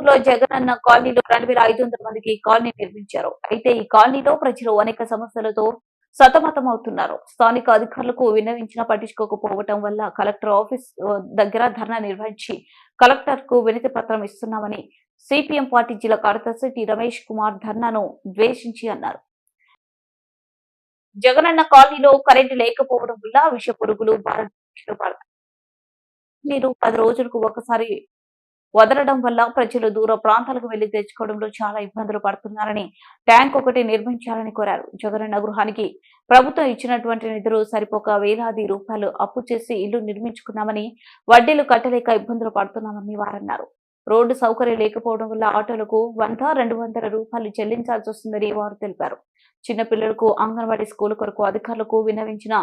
లో అన్న కాలనీలో రెండు వేల ఐదు వందల మందికి కాలనీ నిర్మించారు. అయితే ఈ కాలనీలో ప్రజలు అనేక సమస్యలతో సతమతం అవుతున్నారు స్థానిక అధికారులకు విన్నవించినా పట్టించుకోకపోవటం వల్ల కలెక్టర్ ఆఫీస్ దగ్గర ధర్నా నిర్వహించి కలెక్టర్కు వినతి పత్రం ఇస్తున్నామని సిపిఎం పార్టీ జిల్లా కార్యదర్శి టి రమేష్ కుమార్ ధర్నాను ద్వేషించి అన్నారు. జగనన్న కాలనీలో కరెంటు లేకపోవడం వల్ల విష పురుగులు నీరు పది రోజులకు ఒకసారి వదలడం వల్ల ప్రజలు దూర ప్రాంతాలకు వెళ్ళి తెచ్చుకోవడంలో చాలా ఇబ్బందులు పడుతున్నారని ట్యాంక్ ఒకటి నిర్మించాలని కోరారు. జగనన్న గృహానికి ప్రభుత్వం ఇచ్చినటువంటి నిధులు సరిపోక వేలాది రూపాయలు అప్పు చేసి ఇల్లు నిర్మించుకున్నామని వడ్డీలు కట్టలేక ఇబ్బందులు పడుతున్నామని వారన్నారు. రోడ్డు సౌకర్యం లేకపోవడం వల్ల ఆటోలకు వంద రెండు వందల రూపాయలు చెల్లించాల్సి వస్తుందని వారు తెలిపారు. చిన్న పిల్లలకు అంగన్వాడీ స్కూల్ కొరకు అధికారులకు విన్నవించిన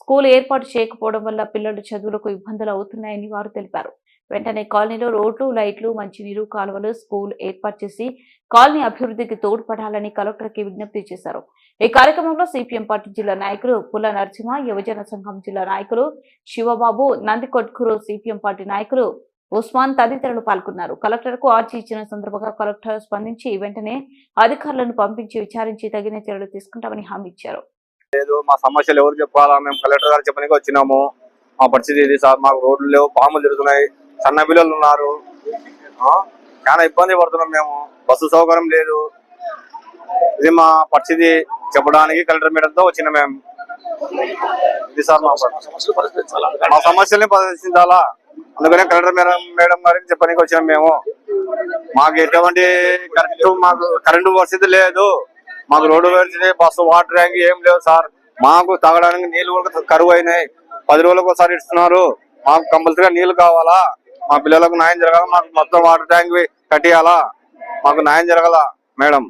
స్కూల్ ఏర్పాటు చేయకపోవడం వల్ల పిల్లలు చదువులకు ఇబ్బందులు అవుతున్నాయని వారు తెలిపారు. వెంటనే కాలనీలో రోడ్లు లైట్లు మంచినీరు కాలువలు స్కూల్ ఏర్పాటు చేసి కాలనీ అభివృద్ధికి తోడ్పడాలని కలెక్టర్కి విజ్ఞప్తి చేశారు. ఈ కార్యక్రమంలో సిపిఎం పార్టీ జిల్లా నాయకులు పుల్ల నరసింహ యువజన సంఘం జిల్లా నాయకులు శివబాబు నందికొట్కూరు సిపిఎం పార్టీ నాయకులు ఉస్మాన్ తదితరులు పాల్గొన్నారు. కలెక్టర్కు ఆర్జీ ఇచ్చిన సందర్భంగా కలెక్టర్ స్పందించి వెంటనే అధికారులను పంపించి విచారించి తగిన చర్యలు తీసుకుంటామని హామీ ఇచ్చారు. లేదు మా సమస్యలు ఎవరు చెప్పాలా? మేము కలెక్టర్ గారు చెప్పడానికి వచ్చినాము. మా పరిస్థితి ఇది సార్ మాకు రోడ్లు లేవు పాములు తిరుగుతున్నాయి. సన్న పిల్లలు ఉన్నారు. చాలా ఇబ్బంది పడుతున్నాం మేము. బస్సు సౌకర్యం లేదు. ఇది మా పరిస్థితి చెప్పడానికి కలెక్టర్ మేడంతో వచ్చిన మేము. ఇది సార్ మా పరిస్థితి. మా సమస్యల్ని పరిశీలించాలా అందుకనే కలెక్టర్ మేడం మేడం గారికి చెప్పడానికి వచ్చినాం మేము. మాకు ఎటువంటి కరెంటు మాకు కరెంటు పరిస్థితి లేదు. మాకు రోడ్డు పరిస్థితి బస్సు వాటర్ ట్యాంక్ ఏం లేవు సార్. మాకు తాగడానికి నీళ్ళు కూడా కరువు అయినాయి. పది రోజులకు ఒకసారి ఇస్తున్నారు. మాకు కంపల్సరీగా నీళ్ళు కావాలా? మా పిల్లలకు న్యాయం జరగాల మాకు మొత్తం వాటర్ ట్యాంక్ కట్టియాలా? మాకు న్యాయం జరగాల మేడం?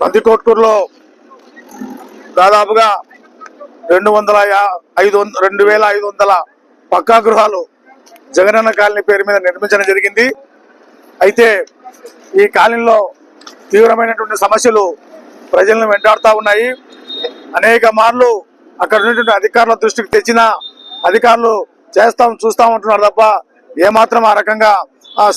నందికోట్కూరులో దాదాపుగా రెండు వందల ఐదు రెండు వేల ఐదు వందల పక్కా గృహాలు జగనన్న కాలనీ పేరు మీద నిర్మించడం జరిగింది. అయితే ఈ కాలనీలో తీవ్రమైనటువంటి సమస్యలు ప్రజలను వెంటాడుతూ ఉన్నాయి. అనేక మార్లు అక్కడ ఉన్నటువంటి అధికారుల దృష్టికి తెచ్చిన అధికారులు చేస్తాం చూస్తాం అంటున్నారు తప్ప ఏమాత్రం ఆ రకంగా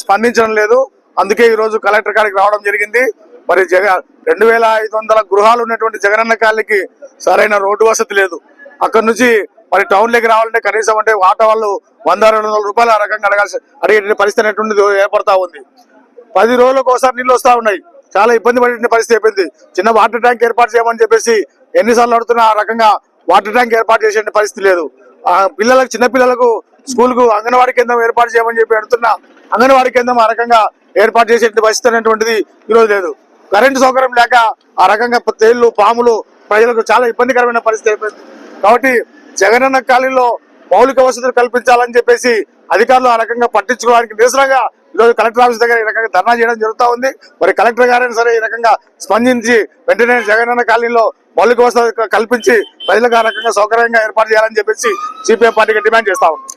స్పందించడం లేదు. అందుకే ఈ రోజు కలెక్టర్ గారికి రావడం జరిగింది. మరి జగ రెండు వేల ఐదు వందల గృహాలు ఉన్నటువంటి జగనన్న కాలనీకి సరైన రోడ్డు వసతి లేదు. అక్కడ నుంచి మరి టౌన్లోకి రావాలంటే కనీసం అంటే ఆటో వాళ్ళు వంద రెండు వందల రూపాయలు ఆ రకంగా అడగాల్సి అడిగే పరిస్థితి అనేటువంటిది ఏర్పడతా ఉంది. పది రోజులకు ఒకసారి నీళ్ళు వస్తా ఉన్నాయి. చాలా ఇబ్బంది పడే పరిస్థితి అయిపోయింది. చిన్న వాటర్ ట్యాంక్ ఏర్పాటు చేయమని చెప్పేసి ఎన్నిసార్లు అడుగుతున్నా ఆ రకంగా వాటర్ ట్యాంక్ ఏర్పాటు చేసే పరిస్థితి లేదు. ఆ పిల్లలకు చిన్న పిల్లలకు స్కూల్కు అంగన్వాడీ కేంద్రం ఏర్పాటు చేయమని చెప్పి అడుగుతున్నా. అంగన్వాడీ కేంద్రం ఆ రకంగా ఏర్పాటు చేసే పరిస్థితి అనేటువంటిది ఈరోజు లేదు. కరెంటు సౌకర్యం లేక ఆ రకంగా తేళ్ళు పాములు ప్రజలకు చాలా ఇబ్బందికరమైన పరిస్థితి అయిపోయింది. కాబట్టి జగనన్న ఖాళీలో మౌలిక వసతులు కల్పించాలని చెప్పేసి అధికారులు ఆ రకంగా పట్టించుకోవడానికి నిరసనగా ఈరోజు కలెక్టర్ ఆఫీస్ దగ్గర ఈ రకంగా ధర్నా చేయడం జరుగుతూ ఉంది. మరి కలెక్టర్ గారైనా సరే ఈ రకంగా స్పందించి వెంటనే జగనన్న కాలనీలో మౌలిక వసతులు కల్పించి ప్రజలకు ఆ రకంగా సౌకర్యంగా ఏర్పాటు చేయాలని చెప్పేసి సిపిఐ పార్టీకి డిమాండ్ చేస్తా ఉంది.